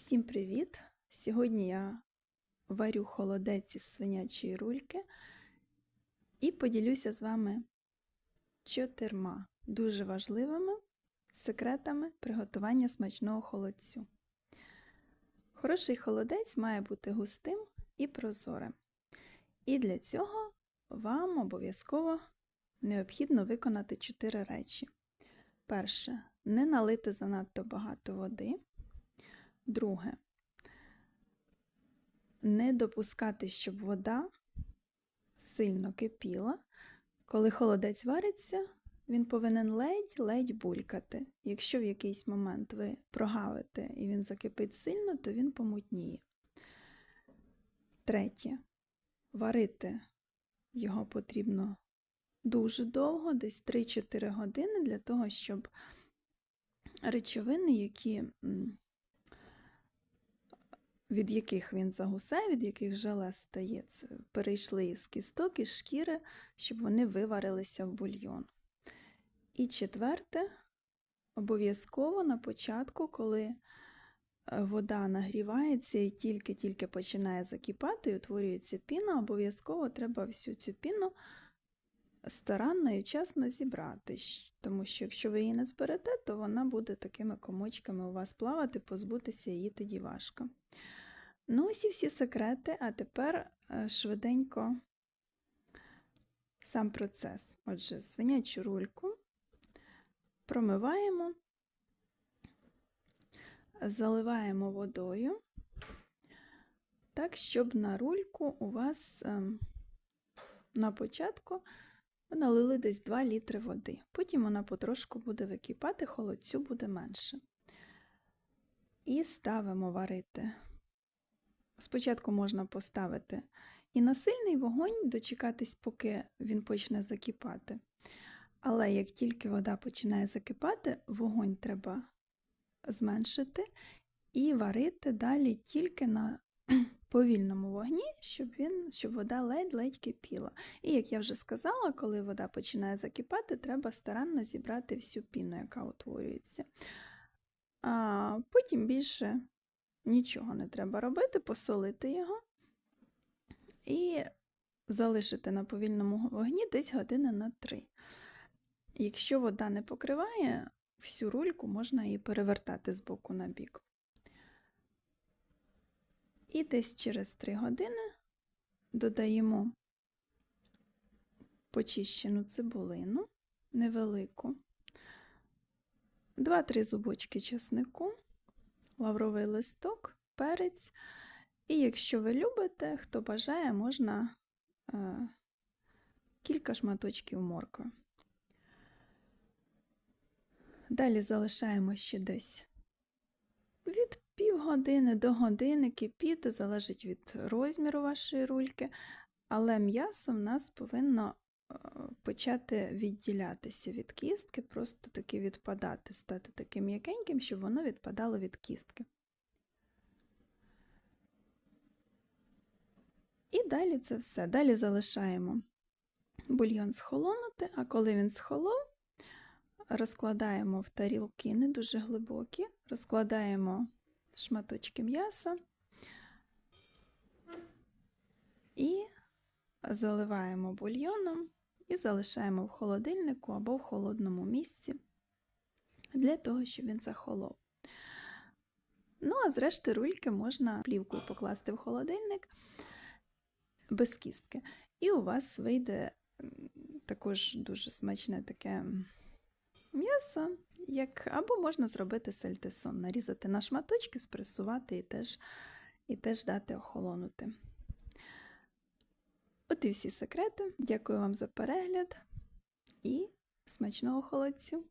Всім привіт! Сьогодні я варю холодець із свинячої рульки і поділюся з вами чотирма дуже важливими секретами приготування смачного холодцю. Хороший холодець має бути густим і прозорим. І для цього вам обов'язково необхідно виконати чотири речі. Перше, не налити занадто багато води. Друге, не допускати, щоб вода сильно кипіла. Коли холодець вариться, він повинен ледь-ледь булькати. Якщо в якийсь момент ви прогавите і він закипить сильно, то він помутніє. Третє. Варити його потрібно дуже довго, десь 3-4 години, для того, щоб речовини, які від яких він загусає, від яких желе стає, перейшли із кісток, із шкіри, щоб вони виварилися в бульйон. І четверте, обов'язково на початку, коли е, вода нагрівається і тільки-тільки починає закипати і утворюється піна, обов'язково треба всю цю піну старанно і вчасно зібрати, тому що якщо ви її не зберете, то вона буде такими комочками у вас плавати, позбутися її тоді важко. Ну, ось і всі секрети, а тепер е, швиденько сам процес. Отже, свинячу рульку промиваємо, заливаємо водою, так, щоб на рульку у вас ем, на початку налили десь 2 літри води. Потім вона потрошку буде википати, холодцю буде менше. І ставимо варити Спочатку можна поставити і на сильний вогонь, дочекатись, поки він почне закипати. Але як тільки вода починає закипати, вогонь треба зменшити і варити далі тільки на повільному вогні, щоб він, щоб вода ледь-ледь кипіла. І, як я вже сказала, коли вода починає закипати, треба старанно зібрати всю піну, яка утворюється. А Потім більше Нічого не треба робити, посолити його і залишити на повільному вогні десь години на 3. Якщо вода не покриває, всю рульку можна її перевертати з боку на бік. І десь через 3 години додаємо почищену цибулину невелику, 2-3 зубочки чеснику лавровий листок, перець. І якщо ви любите, хто бажає, можна е, кілька шматочків моркви. Далі залишаємо ще десь від півгодини до години кипіти, залежить від розміру вашої рульки, але м'ясо в нас повинно почати відділятися від кістки, просто таки відпадати, стати таким м'якеньким, щоб воно відпадало від кістки. І далі це все. Далі залишаємо бульйон схолонути, а коли він схолов, розкладаємо в тарілки не дуже глибокі, розкладаємо шматочки м'яса і заливаємо бульйоном і залишаємо в холодильнику або в холодному місці для того, щоб він захолов. Ну, а зрешти рульки можна плівкою покласти в холодильник без кістки. І у вас вийде також дуже смачне таке м'ясо, як... або можна зробити сальтесон, нарізати на шматочки, спресувати і теж, і теж дати охолонути. От і всі секрети. Дякую вам за перегляд і смачного холодцю!